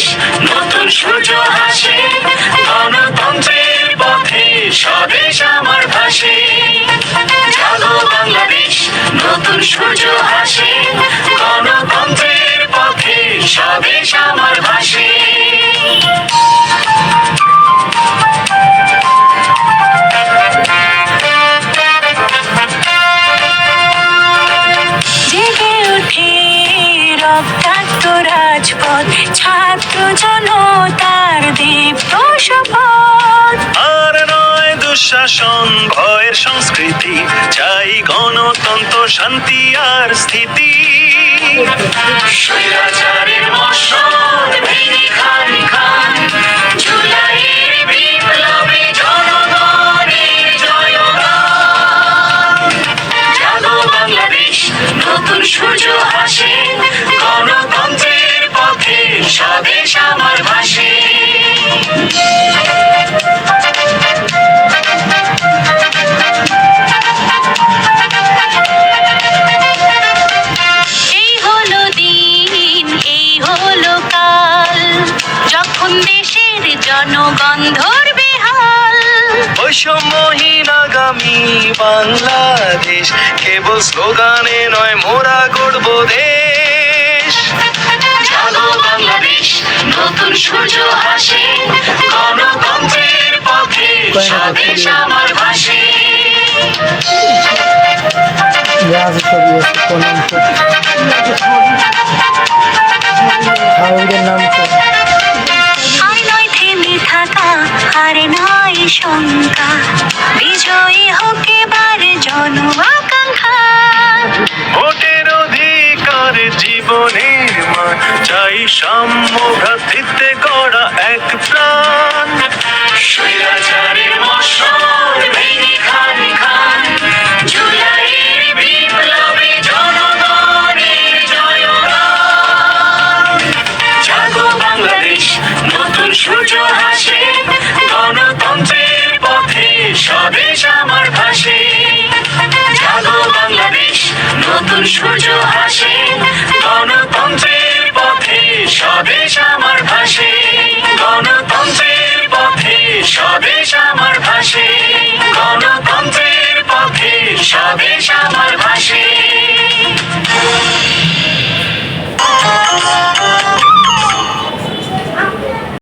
দেশ। নতুন সূর্য আসে গণতন্ত্রের পথে স্বদেশ আমার ভাষে জাগো বাংলাদেশ নতুন সূর্য আসে। রাজপথ ছাত্র জনতার দীপ্ত শপথ আর নয় দুঃশাসন ভয়ের সংস্কৃতি চাই গণতন্ত্র শান্তি আর স্থিতি। স্বৈরাচারের মশন ভেঙে খান। জনগণ ধরবে হাল বৈষম্যহীন আগামী বাংলাদেশ কেবল স্লোগানে নয় মোরা গড়ব দেশ। বাংলাদেশ নতুন সূর্য হাসে গণতন্ত্রের পথে স্বদেশ আমার ছবি আছে প্রণাম শঙ্কা বিজয়ী হোক এবার জন আকাঙ্ক্ষা ভোটের অধিকার জীবনের মান। চাই সাম্য ভ্রাতৃত্বে গড়া এক প্রাণ। স্বদেশ আমার ভাষী। গণতন্ত্রের পথে স্বদেশ আমার